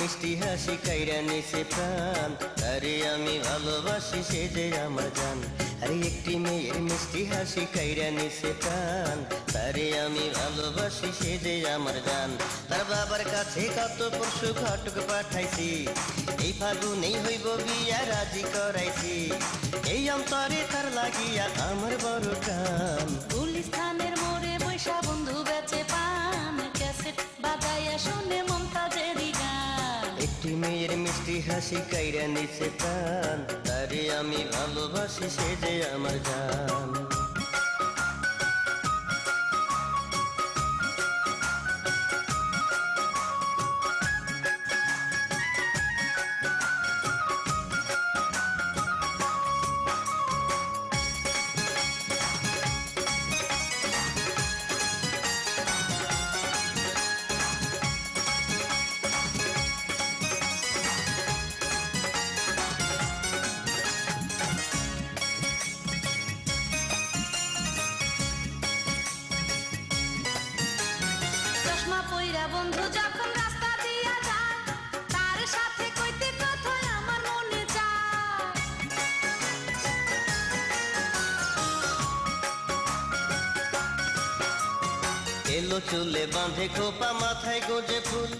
মিষ্টি হাসি কাইরা নিছে প্রাণ। আরে আমি ভালোবাসি সে যে আমার জান। আরে একটি মেয়ের মিষ্টি হাসি কাইরা নিছে প্রাণ। তারে আমি ভালোবাসি সে যে আমার জান। তার বাবার কাছে কত পশু ঘটক পাঠাইছি। এই ফাগুনেই হইব বিয়া, রাজি করাইছি। এই অন্তরে তার লাগিয়া আমার বড় কান গুলিস্তানের মোড়ে বৈশা বন্ধু বেচে পান। গান একটি মেয়ের মিষ্টি হাসি কাইরা নিচে তান তারে আমি ভালোবাসি, সে যে আমার জান এলো চুলে বাঁধে খোপা, মাথায় গোজে ফুল।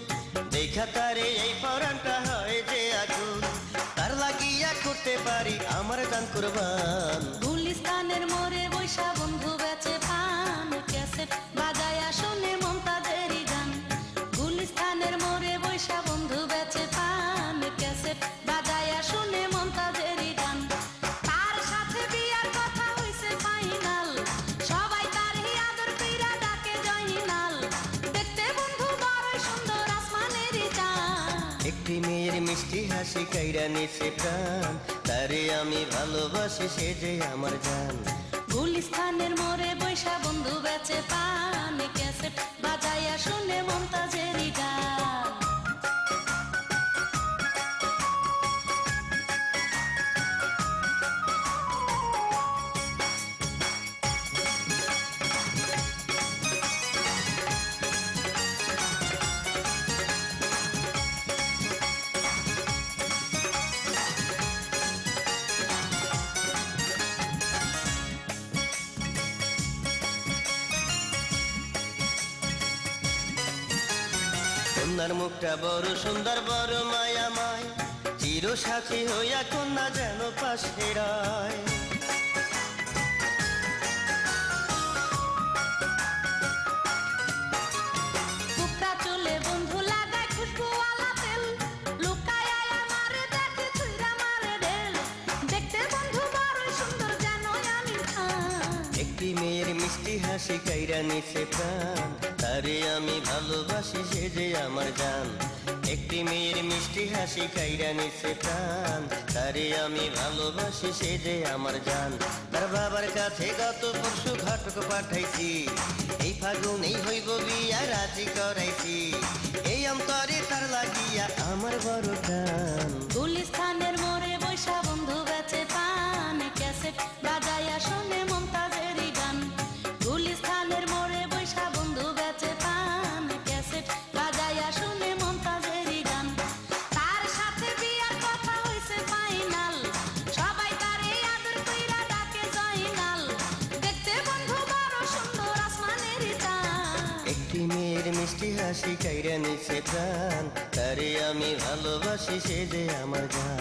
দেখা তারে এই পরানটা হয় যে আগুন। তার লাগিয়া করতে পারি আমার দান কুরবান। মিষ্টি হাসি কাইরা নিছে প্রাণ। তারে আমি ভালোবাসি, সে যে আমার জান। স্থানের মোড়ে বৈশা বন্ধু বেচে পান। ক্যাসেট বাজাইয়া শুনে মমতাজেরই গান। কন্যার মুখটা বড় সুন্দর বড় মায়াময়। চির সাথী হইয়া কন্যা যেন পাশে রয়। একটি মেয়ের মিষ্টি হাসি কাইরা নিচে প্রাণ। তারে আমি ভালোবাসি সে যে আমার জান একটি মেয়ের মিষ্টি হাসি কাইরা নিছে প্রাণ। তারে আমি ভালোবাসি সে যে আমার জান তার বাবার কাছে গত পরশু ঘটক পাঠাইছি। এই ফাগুনেই হইব বিয়া, রাজি করাইছি। এই অন্তরে তার লাগিয়া আমার বড় গান গুলিস্তানের মোড়ে হাসি কাইরা নিছে প্রাণ তারে আমি ভালোবাসি সে যে আমার বৈশা